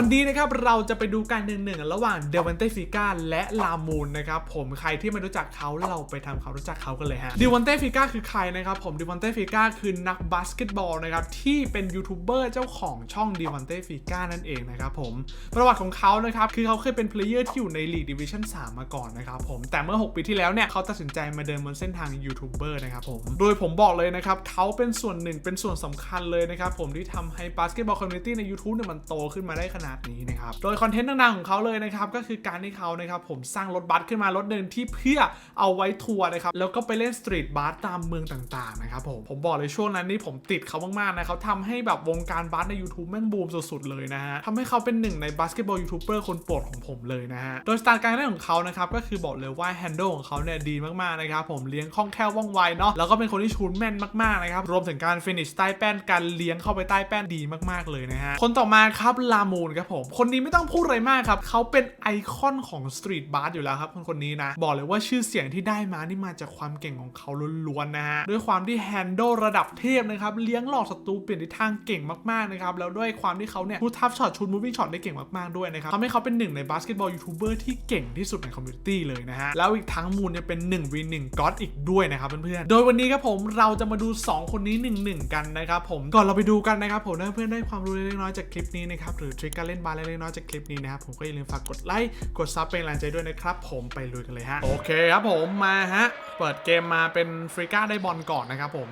วันนี้นะครับเราจะไปดูการหนึ่งหนึ่งระหว่างเดวันเต้ฟิก้าและลามูนนะครับผมใครที่ไม่รู้จักเขาเราไปทำความรู้จักเขากันเลยฮะเดวันเต้ฟิก้าคือใครนะครับผมเดวันเต้ฟิก้าคือนักบาสเกตบอลนะครับที่เป็นยูทูบเบอร์เจ้าของช่องเดวันเต้ฟิก้านั่นเองนะครับผมประวัติของเขานะครับคือเขาเคยเป็นเพลเยอร์ที่อยู่ในลีกดิวิชั่น3มาก่อนนะครับผมแต่เมื่อ 6 ปีที่แล้วเนี่ยเขาตัดสินใจมาเดินบนเส้นทางยูทูบเบอร์นะครับผมโดยผมบอกเลยนะครับเขาเป็นส่วนหนึ่งเป็นส่วนสำคัญเลยนะครับผมที่ทำให้บาสเกตบอลคอมมูนิตี้ใน YouTube เนี่ยมันโตขึ้นมาได้ขนาดนี้นะครับ โดยคอนเทนต์ต่างๆของเขาเลยนะครับ ก็คือการที่เขานะครับผมสร้างรถบัสขึ้นมารถหนึ่งที่เพื่อเอาไว้ทัวร์นะครับ แล้วก็ไปเล่นสตรีทบัสตามเมืองต่างๆนะครับผม ผมบอกเลยช่วงนั้นนี่ผมติดเขามากๆนะเขาทำให้แบบวงการบัสใน YouTube แม่งบูมสุดๆเลยนะฮะทำให้เขาเป็นหนึ่งในบาสเกตบอลยูทูบเบอร์คนโปรดของผมเลยนะฮะ โดยสไตล์การเล่นของเขานะครับก็คือบอกเลยว่าแฮนด์ลของเขาเนี่ยดีมากๆนะครับผมเลี้ยงคล่องแคล่วว่องไวเนาะแล้วก็เป็นคนที่ชูนแม่นมากๆนะครับรวมถึงการฟินิชใต้แป้นการเลี้ยงเข้าไปใต้แป้นดีมากๆเลยนะฮะคนต่อมาครับลามูนครับผม คนนี้ไม่ต้องพูดอะไรมากครับ เขาเป็นไอคอนของสตรีทบาสอยู่แล้วครับคนคนนี้นะ บอกเลยว่าชื่อเสียงที่ได้มานี่มาจากความเก่งของเขาล้วนๆนะฮะ ด้วยความที่แฮนด์ลระดับเทพนะครับ เลี้ยงหลอกศัตรูเปลี่ยนทิศทางเก่งมากๆนะครับ แล้วด้วยความที่เขาเนี่ยพูดทัฟช็อตชูดมูฟวิ่งช็อตได้เก่งมากๆด้วยนะครับทำให้เขาเป็นหนึ่งในบาสเกตบอลยูทูบเบอร์ที่เก่งที่สุดในคอมมูนิตี้เลยนะฮะ แล้วอีกทั้งมูลเนี่ยเป็น1 v 1ก็อดอีกด้วยนะครับเพื่อนๆ โดยวันนี้ครับผมเราจะมาดู 2 คนนี้ 1 1 กันนะครับผม ก่อนเราไปดูกันนะครับผมเพื่อนได้ความรู้เล็กน้อยจากคลิปนี้นะครับหรือทริคการเล่นบาสเล็กๆน้อยๆจากคลิปนี้นะครับผมก็อย่าลืมฝากกดไลค์กดซับเป็นกำลังใจด้วยนะครับ ผมไปลุยกันเลยฮะโอเคครับผมมาฮะเปิดเกมมาเป็นฟริก้าได้บอลก่อนนะครับผม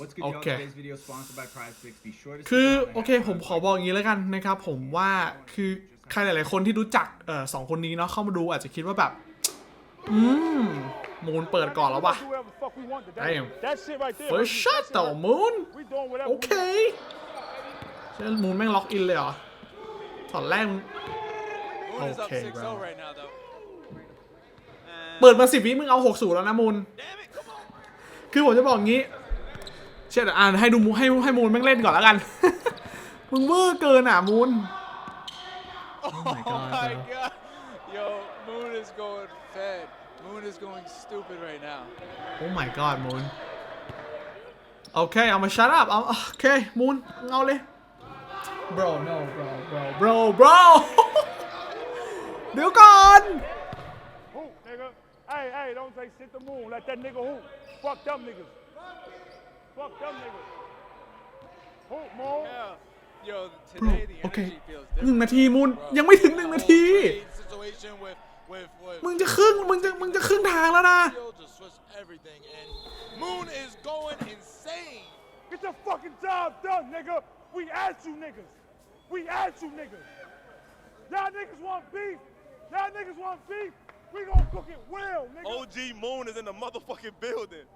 What's good, Okay. y'all? Today's video is sponsored by Prize Picks. Be sure to คือ subscribe โอเคผมขอบอกอย่างนี้แล้วกันนะครับผมว่าคือใครหลาย ๆ คนที่รู้จักเออสองคนนี้เนาะเข้ามาดูอาจจะคิดว่าแบบ อืมมูนเปิดก่อนแล้ววะ Do whatever the fuck we want today. Damn. That shit right there. First that shot shit ต่อ right- มูน We doing whatever โอ we เค want. เช่มูนแม่งล็อกอินเลยเหรอถอนแรก Moon is up Okay, 6-0 bro. right now, though. And เปิดมาสิบวิมึงเอาหกสูแล้วนะมูน damn it, come on. คือผมจะบอกงี้ เช่นอ่านให้ดูมูให้ให้มูนแม่งเล่นก่อนแล้วกัน มึงเวอร์เกินอะมูน Oh my my God, god. bro. Yo, Moon is going fed. Moon is going stupid right now. โอ้ my god มูน โอเค เอามา shut up เอาโอเคมูนเอาเลย bro no bro bro bro bro เดี๋ยวก่อน Hoop, nigga. Hey, hey, don't say sit the moon. Let that nigga hoop. Fuck them niggas. Fuck them niggas. Hoop, moon. Yeah. Yo, bro today the โอเค energy feels หนึ่ง different. นาทีมูน bro. ยังไม่ถึงหนึ่ง The นา whole ที trade situation with, with, with มึงจะครึ่งมึงจะมึงจะครึ่งทางแล้วนะ Field just switched everything, and Moon is going insane. Get your fucking job done, nigga. We asked you niggas. We asked you niggas. Y'all niggas want beef. Y'all niggas want beef. We gonna cook it well, nigga. OG Moon is in the motherfucking building.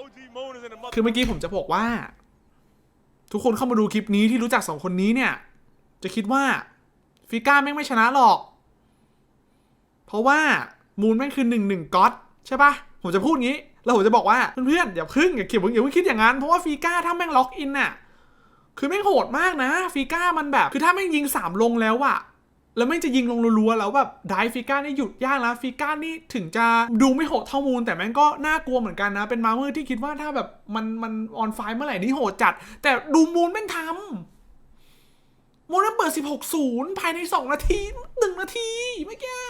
OG Moon is in the คือ motherfucking เมื่อกี้ผมจะบอกว่า ทุกคนเข้ามาดูคลิปนี้ที่รู้จักสองคนนี้เนี่ย จะคิดว่าฟิก้าแม่งไม่ชนะหรอก เพราะว่ามูนแม่งคือหนึ่งหนึ่งก๊อตใช่ปะผมจะพูดงี้ แล้วผมจะบอกว่าเพื่อนๆอย่าพึ่งอย่าเขียนอย่าเพิ่งคิดอย่างนั้นเพราะว่าฟีก้าถ้าแม่งล็อกอินน่ะ คือแม่งโหดมากนะฟีก้ามันแบบ คือถ้าแม่ยิงสามลงแล้วอะแล้วแม่งจะยิงลงรัวๆแล้วแบบได้ฟีก้านี่หยุดยากแล้วฟีก้านี่ถึงจะดูไม่โหดเท่ามูล แต่แม่งก็น่ากลัวเหมือนกันนะ เป็นมาเมอร์ที่คิดว่าถ้าแบบมันมันออนไฟเมื่อไหร่นี่โหดจัด แต่ดูมูลแม่งทำมูลแม่งเปิด 16ศูนย์ภายใน 2 นาที 1 นาทีไม่แก่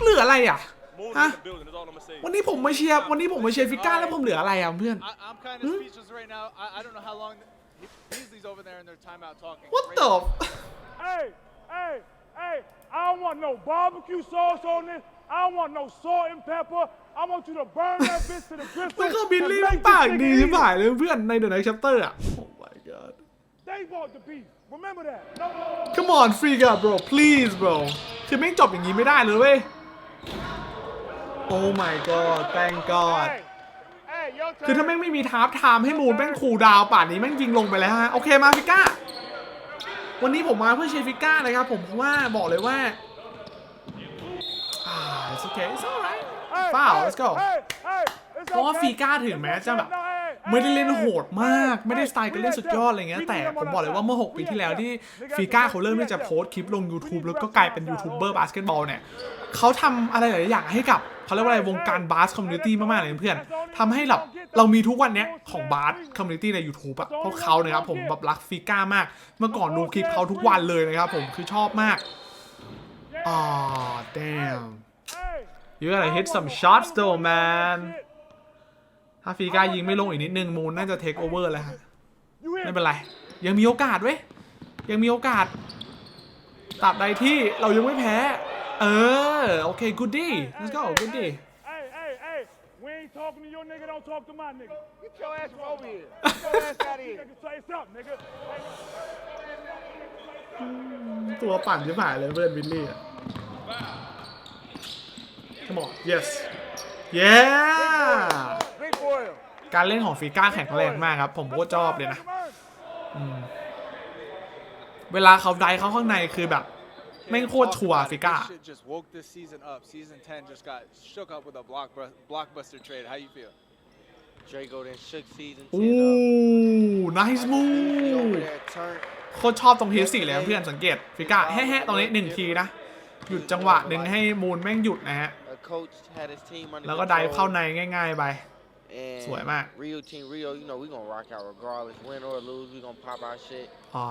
เหลืออะไรอะ Moon is Huh? in the building. That's all I'm gonna say. วันนี้ผมมาเชียร์วันนี้ผมมาเชียร์ฟิก้าแล้วผมเหลืออะไรอะเพื่อน I, I'm kind of speechless right now. I, I don't know how long Beasley's over there in their timeout talking. What Right the now. Hey, hey, hey, I don't want no barbecue sauce on this. I don't want no salt and pepper. I want you to burn that bitch to the gristle. แล้วก็บิล and ลี่ make ปาก this ดี nigga ชิบ eat หาย it. เลยเพื่อนในเดอะไนท์ชัปเตอร์อะ Oh my god They bought the beef. Remember that. No, Come on Friga bro please bro คือไม่งจบอย่างนี้ไม่ได้เลยเว้ย Oh my god thank god Hey, hey, your คือถ้า turn. แม่งไม่มีทาร์ฟไทม์ให้มูนแม่งคูลดาวน์ป่านนี้แม่งยิงลงไปแล้วฮะ โอเคมาฟิก้า วันนี้ผมมาเพื่อเชียร์ฟิก้านะครับ ผมเพราะว่าบอกเลยว่าอ่า it's okay it's alright Hey, foul hey, let's go hey, hey, it's เพราะว่า okay. ฟีก้าถึงแม้จะแบบ No, hey, ไม่ได้เล่นโหดมาก ไม่ได้สไตล์การเล่นสุดยอดอะไรเงี้ยแต่ผมบอกเลยว่าเมื่อ 6 ปีที่แล้วที่ฟีก้าเขาเริ่มที่จะโพสต์คลิปลง YouTube แล้วก็กลายเป็นยูทูบเบอร์บาสเกตบอลเนี่ยเขาทำอะไรหลายๆอย่างให้กับเขาเรียกว่าอะไรวงการบาสคอมมูนิตี้มากๆเลยเพื่อนทำให้แบบเรามีทุกวันเนี้ยของบาสคอมมูนิตี้ใน YouTube อะเพราะเขาเนี่ยครับผมแบบรักฟีก้ามาก เมื่อก่อนดูคลิปเขาทุกวันเลยนะครับผมคือชอบมากอ๋อ damn Hey, you gotta hit some shots though man ถ้าฟีก้ายิงไม่ลงอีกนิดนึงมูนน่าจะเทคโอเวอร์แล้วฮะ you hear ไม่ me? เป็นไร ยังมีโอกาสเว้ย ยังมีโอกาสตราบใดที่เรายังไม่แพ้ เออ โอเค good day let's go good day Hey, hey, hey. We ain't talking to your nigga, don't talk to my nigga. Get your ass from over here. Get your ass out of here. Nigga, say it's up, nigga. ตัวปั่นชิบหายเลยเพื่อนวิลลี่อะ come on yes yeah Big boy. การเล่นของฟีก้าแข็งแรงมากครับ ผมก็ชอบเลยนะเวลาเขาไดเข้าข้างในคือแบบแม่งโคตรชัวร์ฟิก้า This shit just woke this season up. Season 10 just got shook up with a blockbuster, blockbuster trade. How you feel? Draco then shook season 10อู้ up. nice He over move there turned. โคตรชอบตรงทีสี่เลยนะเพื่อนสังเกตฟิก้าแฮ่ๆตรงนี้หนึ่งทีนะ หยุดจังหวะหนึ่งให้มูนแม่งหยุดนะฮะ A coach had his team under แล้วก็ไดฟ์เข้า control, ในง่ายๆไป and สวยมาก Rio team Rio, you know we gonna rock out regardless, win or lose, we gonna pop our shit. อ่า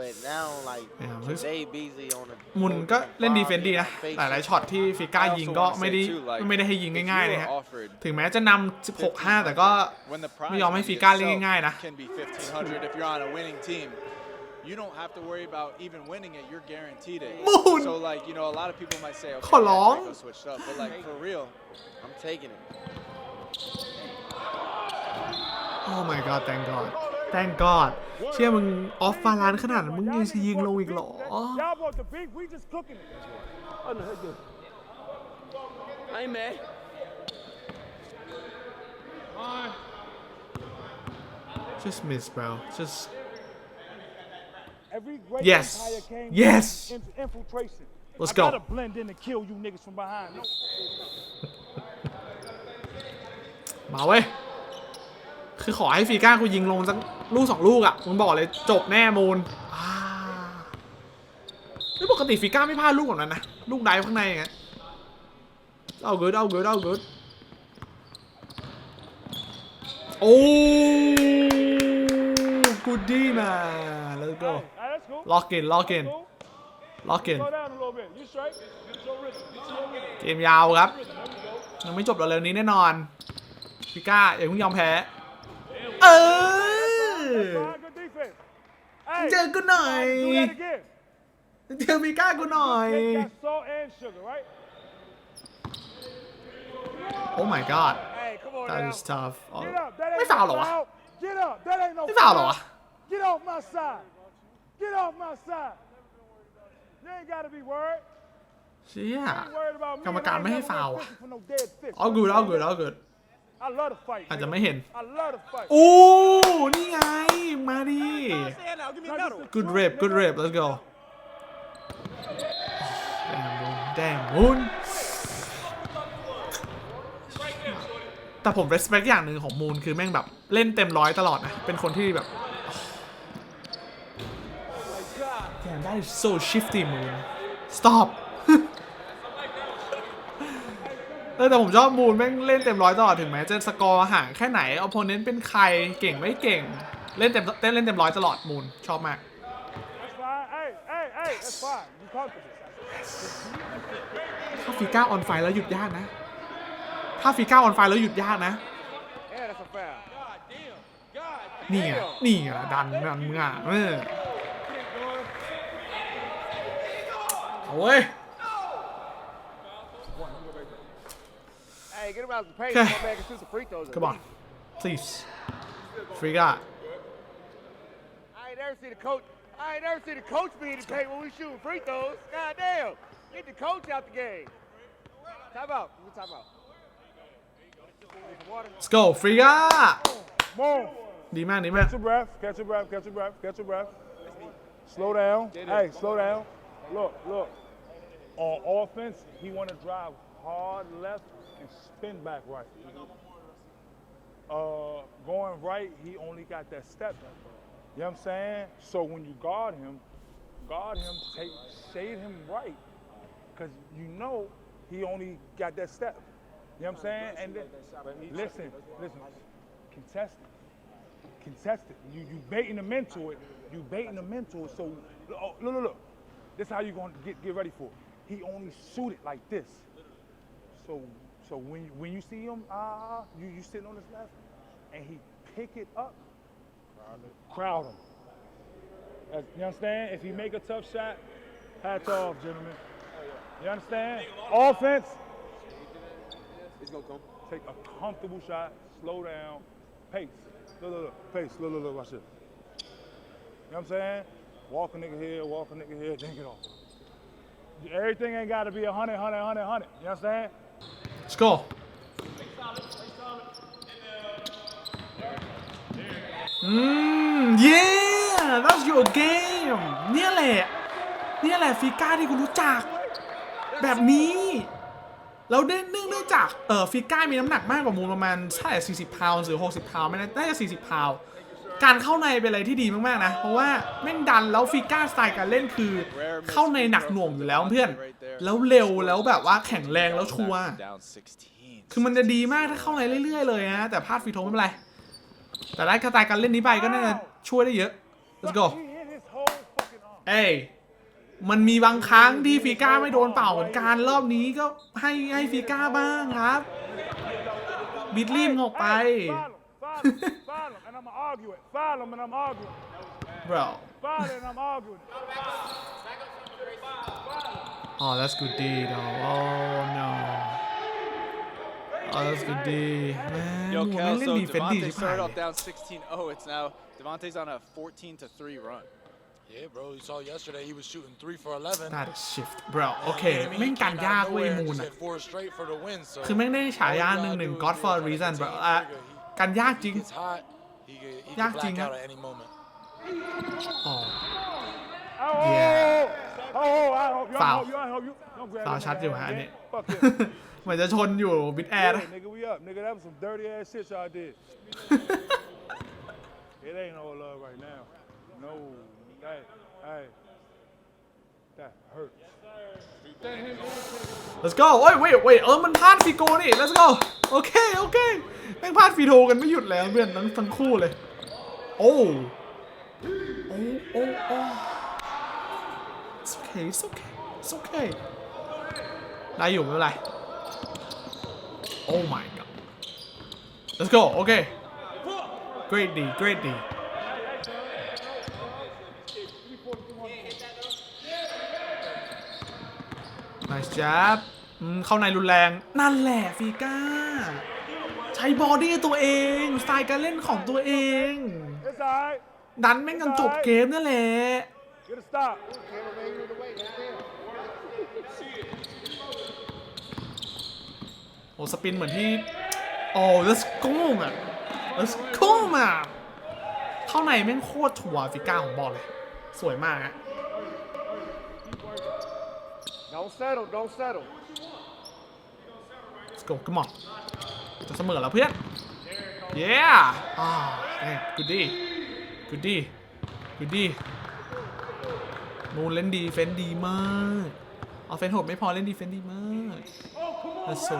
But now like Yeah, this- today Beasley on the มุนก็เล่นดีเฟน bomb, ต์ดีนะ face หลาย it. ๆช็อตที่ฟิก้า I also ยิงก็ wanna say ไม่ได้ too, like, ไม่ได้ให้ยิง if you ง่ายๆ were นะฮะ offered ถึงแม้จะนำ 16-5 แต่ก็ when the prize ไม่ยอมให้ money ฟีก้าเล่น itself ง่ายๆนะ can be 1500 if you're on a winning team. You don't have to worry about even winning it. You're guaranteed it. Moon. So like you know, a lot of people might say, okay, ขอร้อง yeah, Draco switched up, but like for real, I'm taking it. oh my god thank god thank god เชื่อมึงออฟฟาลานขนาดนั้นมึงยังจะยิงลงอีกเหรอ Y'all want the beef, we just cooking it. I ain't mad. just miss bro just Every great Yes. empire came Yes. from in- infiltration. Let's I go. gotta blend in and kill you niggas from behind. No. มาเว้ย คือขอให้ฟีก้ากูยิงลงสักลูกสองลูกอะมึงบอกเลยจบแน่มูลอ่าไม่ปกติฟีก้าไม่พลาดลูกแบบนั้นนะ ลูกไดข้างในอย่างเงี้ยเอาเกิดเอาเกิดเอาเกิดโอ้กูดีมา let's go Hey, that's cool. lock in lock in lock in เกมยาวครับ ยังไม่จบเร็วๆนี้แน่นอนฟิก้าอย่าเพิ่งยอมแพ้ เออ Fine, good defense. Hey, เจอกูหน่อย do that again. เจอฟิก้ากูหน่อย Take that salt and sugar, right? Oh my god Hey, come on that now. is tough Oh. Get up. That ain't ไม่ no ฟาวเหรอวะ foul. Get up. That ain't no ไม่ฟาวเหรอวะ Get off my side. Get off my side. You ain't gotta be worried. เชี่ย Ain't worried about me. กรรมการ I ain't ไม่ให้ never ฟาว been อะ fishing for no dead fish. เอากูเอากูเอากู I love to fight. อาจจะ nigga. ไม่เห็น I love to fight. โอ้นี่ไง มาดิ Stand now. Give me a Now, medal. just a good truth, rip good nigga. rip let's go damn moon damn moon แต่ผม respect อย่างหนึ่งของมูนคือแม่งแบบ เล่นเต็มร้อยตลอดนะ เป็นคนที่แบบ Damn that is so shifty moon stop เออ แต่ผมชอบมูนแม่งเล่นเต็มร้อยตลอดถึงแม้จะสกอร์ห่างแค่ไหนอ p พ o n e n t เป็นใครเก่งไม่เก่ง เล่นเต็มเต้นเล่นเต็มร้อยตลอดมูนชอบมาก ถ้าฟีก้าออนไฟแล้วหยุดยากนะ ถ้าฟีก้าออนไฟแล้วหยุดยากนะ นี่ไงนี่ไงล่ะดันดันมึงอะเออเอาเว้ย man. Get him out of the paint. Come on, man. Shoot some free throws. Come on. Please. Forgot. I ain't ever seen the coach. I ain't ever seen the coach be in the paint when we shooting free throws. God damn. Get the coach out the game. Time out. We time out. Let's go. Free up. Boom. D man, D man. Catch your breath. Catch your breath. Catch your breath. Catch your breath. Slow down. Hey, slow down. Look, look. On offense, he want to drive hard left and spin back right. uh, going right, he only got that step. You know what I'm saying? So when you guard him, guard him, take shade him right, because you know he only got that step. You know what I'm saying? And then, listen, listen, contest it, contest it. You you baiting them into it. You baiting them into it. So oh, look, look, look. This is how you gonna get get ready for it. He only shoot it like this. So so when you- when you see him, ah, you you sitting on his left, and he pick it up, crowd him. That's- You understand? If he make a tough shot, hats off, gentlemen. You understand? Offense. It's gonna come. Take a comfortable shot, slow down, pace. Look, look, look, pace. Look, look, look, watch this. You know what I'm saying? Walk a nigga here, walk a nigga here, then get off. Everything ain't got to be a hundred, hundred, hundred, hundred. You understand? let's go อืม yeah that's your game เนี่ยแหละ เนี่ยแหละฟิก้าที่กูรู้จัก แบบนี้แล้วเนื่องเนื่องเนื่องจากเออฟิก้ามีน้ำหนักมากกว่ามูลประมาณใช่40 พาวหรือ 60 พาวไม่แน่น่าจะ40 พาว การเข้าในเป็นอะไรที่ดีมากๆนะ เพราะว่าแม่งดันแล้วฟิก้าสไตล์การเล่นคือ เข้าในหนักหน่วงอยู่แล้วเพื่อน แล้วเร็วแล้วแบบว่าแข็งแรงแล้วชัวร์คือมันจะดีมากถ้าเข้าในเรื่อยๆเลยนะแต่พลาดฟรีโทไม่เป็นไร แต่ได้กระจายการเล่นนี้ไปก็น่าจะช่วยได้เยอะ let's go เอ้ยมันมีบางครั้งที่ฟีก้าไม่โดนเป่าเหมือนกันรอบนี้ก็ให้ให้ฟีก้าบ้างครับ บิดรีมออกไป Hey, Foul him, foul him, foul him, and I'm gonna argue it. Foul him, and I'm arguing. bro Foul it, and I'm arguing. oh that's good D though oh no oh that's good D man Yo, มึง Kel, ไม่เล่น so ดีเฟนดี Devontae ชิบหาย started เล off ย down 16-0. It's now Devontae's on a 14 to 3 run. Yeah, bro. You saw yesterday he was shooting three for 11. that is shift bro โอเค You know what I mean? แม่ง He การ came ยาก out of เว้ย nowhere and มูน just อะ hit four straight for the win. So คือแม่งได้ฉายาหนึ่งหนึ่ง God for a reason bro อ่ะการยากจริง He gets hot. He could, he Yak could jing, black huh? out at any moment. อ๋อ Oh, Yeah. oh, oh, I hope you. I Foul. hope you. I hope you. Don't grab ฟาว him, ชัดอยู่ man. ฮะอันนี้ Fuck yeah. เหมือนจะชนอยู่บิดแอร์นะ That was some dirty ass shit y'all did. it ain't no love right now. No, hey, hey, that hurts. let's go โอ้ย wait wait เออ มันพลาดฟีโกนี่ let's go โอเค โอเค แม่งพลาดฟีโทกันไม่หยุดแล้วเพื่อนทั้งทั้งคู่เลย โอ้ โอ้ โอ้ โอ้ it's okay it's okay it's okay ได้อยู่ไม่เป็นไร oh my god let's go โอเค great D great D nice job เข้าในรุนแรง นั่นแหละฟีก้า ใช้บอดี้ตัวเอง สไตล์การเล่นของตัวเอง ดันแม่งกันจบเกมนั่นแหละ โอ้สปินเหมือนที่ โอ้ let's go อะ let's go มาเข้าในแม่งโคตรชัวฟิก้าของบอลเลย สวยมากฮะ Don't settle. Don't settle. let's go come on จะเสมอแล้วเพื่อน yeah อ่าเอ้ย good d good d good d นูนเล่นดีเฟนดีมากเอาเฟนโหดไม่พอเล่นดีเฟนดีมาก let's go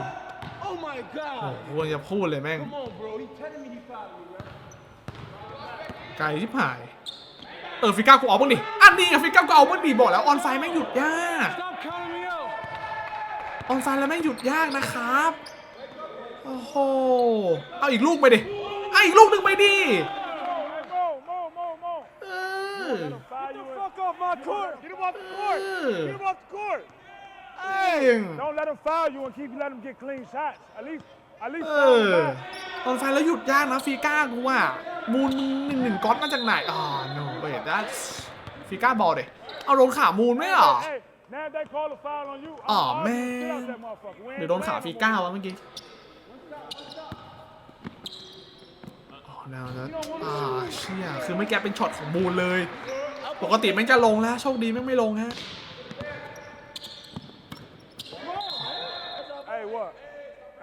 Oh my โอ้ God. โหจะพูดเลยแม่ง Come on, bro. He telling me he fouled me, man. ไกลชิบหาย เออฟิก้ากูเอาบ้างดิ อันนี้ไงฟิก้ากูเอาบ้างดิบอกแล้วออนไฟแม่งหยุดยาก Stop counting me out. ออนไฟแล้วแม่งหยุดยากนะครับ โอ้โห เอาอีกลูกไปดิเอาอีกลูกหนึ่งไปดิ Hey, Mo, Mo, Mo, Mo. เออ Let him foul you. Fuck off my court. Get him off the court. Yeah. Get him off the court. เอ้ย Don't let him foul you and keep letting him get clean shots. At least, at least เอ foul him อ out. ออนไฟแล้วหยุดยากนะฟิก้ากูอะมูนหนึ่งหนึ่งก๊อตมาจากไหนอ๋อ no wait that's ฟิก้าบอลดิเอาโดนขามูนไหมเหรอ Hey, now if they call a foul on you, Aw, I'm arguing. Get out man. that motherfucker. We หรือ ain't โดนขา playing ฟี no ก้า more. วะเมื่อกี้อ๋อแนวนั้นอ่าเชี่ยคือไม่แกเป็นช็อตของมูลเลย ปกติแม่งจะลงแล้ว โชคดีแม่งไม่ลงฮะ Hey, what?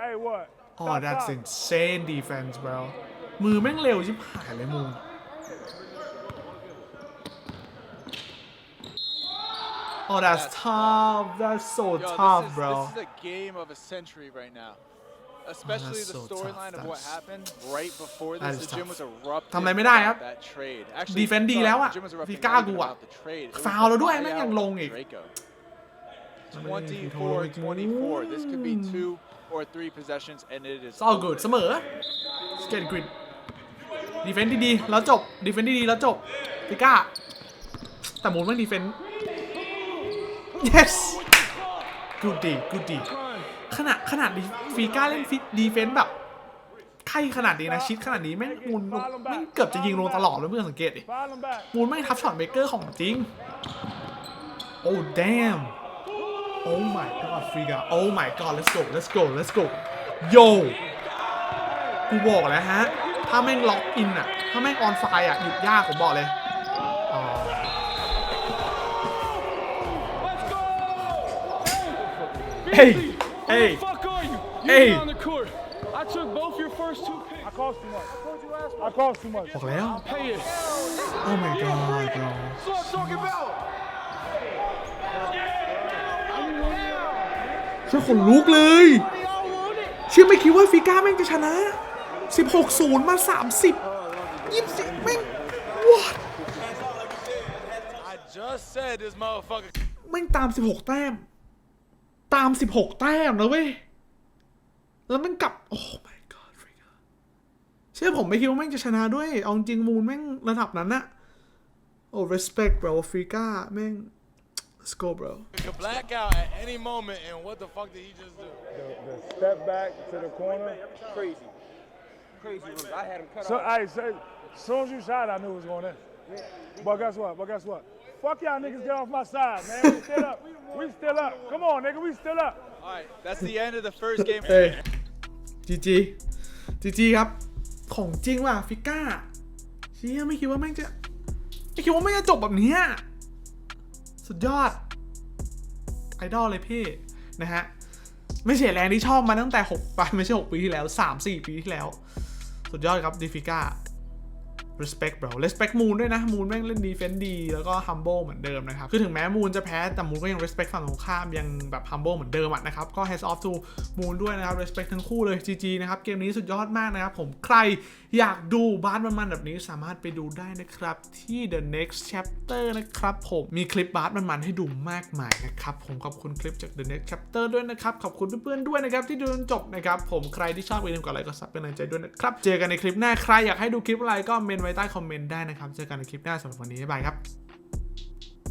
Hey, what? Oh that's insane defense bro มือแม่งเร็วชิบหายเลยมูน Oh that's tough that's so Yo, tough this, is, bro this is a game of a century right now. Especially that's the so tough. storyline of what That's- happened right before that this. is The gym tough. was erupting ทำอะไรไม่ได้ครับ about that trade. Actually, Defend ดี sorry, แล้วอะ the gym was erupting ฟิก้า not กู even อะ about the trade. It was ฟาวแล้วด้วย the แม่งยังลงอีก Draco. มันไม่ได้ผิดโทษเลย 24, 24. This could be two or three possessions, and it is. It's all good over. เสมอ Get grid ดีเฟนต์ดีๆแล้วจบดีเฟนต์ดีๆแล้วจบฟิก้าแต่มูนไม่ดีเฟนต์ yes good d good d ขนาดขนาดฟีก้าเล่นฟิดีเฟนต์แบบใครขนาดนี้นะชิดขนาดนี้แม่งมูนแม่งเกือบจะยิงลงตลอดเลยเพื่อนสังเกตดิ Foul him back. มูนไม่งทับช็อตเบเกอร์ของจริง โอ้ damn oh my god ฟรีกา oh my god let's go let's go let's go yo กูบอกแล้วฮะ ถ้าแม่งล็อกอินอะถ้าแม่งออนไฟอะหยุดยากผมบอกเลย เฮ้ยเฮ้ย fuck are you? You Hey. get on the court. I took both your first two picks. I cost too much. I cost too much. บอกแล้ว Pay it. oh my god bro That's what I'm talking about. เชื่อขนลุกเลยเชื่อไม่คิดว่าฟิก้าแม่งจะชนะ 16 0 มา 30 20แม่ง what I just said this motherfucker แม่งตาม 16 แต้ม ตาม16แต้มนะเว้ย แล้วแม่งกลับ โอ้ my god ฟิก้าเชื่อผมไม่คิดว่าแม่งจะชนะด้วย เอาจริงมูลแม่งระดับนั้นอะโอ้ respect bro ฟิก้าแม่ง let's go bro could black out at any moment, and what the fuck did he just do? The, the step back to the corner. Crazy. Crazy moves. I had him cut So, off. I say, as soon as you shot, I knew it was going in. But guess what? But guess what? Fuck y'all niggas get off my side, man. We still up. We still up. Come on, nigga. We still up. All right, that's the end of the first game. เอ้ยจีจีจีจีครับ ของจริงว่ะฟิก้าเชี่ยไม่คิดว่าแม่งจะไม่คิดว่าแม่งจะจบแบบเนี้ยสุดยอด ไอดอลเลยพี่ นะฮะ ไม่เสียแรงที่ชอบมาตั้งแต่6ปไม่ใช่ 6 ปีที่แล้ว 3 4 ปีที่แล้ว สุดยอดครับดิฟิก้า respect bro respect มูนด้วยนะมูนแม่งเล่นดีเฟนต์ดี แล้วก็ humble เหมือนเดิมนะครับ คือถึงแม้มูนจะแพ้ แต่มูนก็ยัง respect ฝั่งตรงข้าม ยังแบบ humble เหมือนเดิมอะนะครับ ก็ hands off to มูนด้วยนะครับ respect ทั้งคู่เลย GG นะครับ เกมนี้สุดยอดมากนะครับ ผมใครอยากดูบาสมันๆแบบนี้สามารถไปดูได้นะครับ ที่ the next chapter นะครับผมมีคลิปบาสมันๆให้ดูมากมายนะครับผมขอบคุณคลิปจาก the next chapter ด้วยนะครับขอบคุณเพื่อนๆด้วยนะครับที่ดูจนจบนะครับผมใครที่ชอบอย่าลืมกดไลค์กดซับเป็นกำลังใจด้วยนะครับเจอกันในคลิปหน้าใครอยากให้ดูคลิปอะไรก็เมนไว้ใต้คอมเมนต์ได้นะครับ เจอกันในคลิปหน้าสำหรับวันนี้บ๊ายบายครับ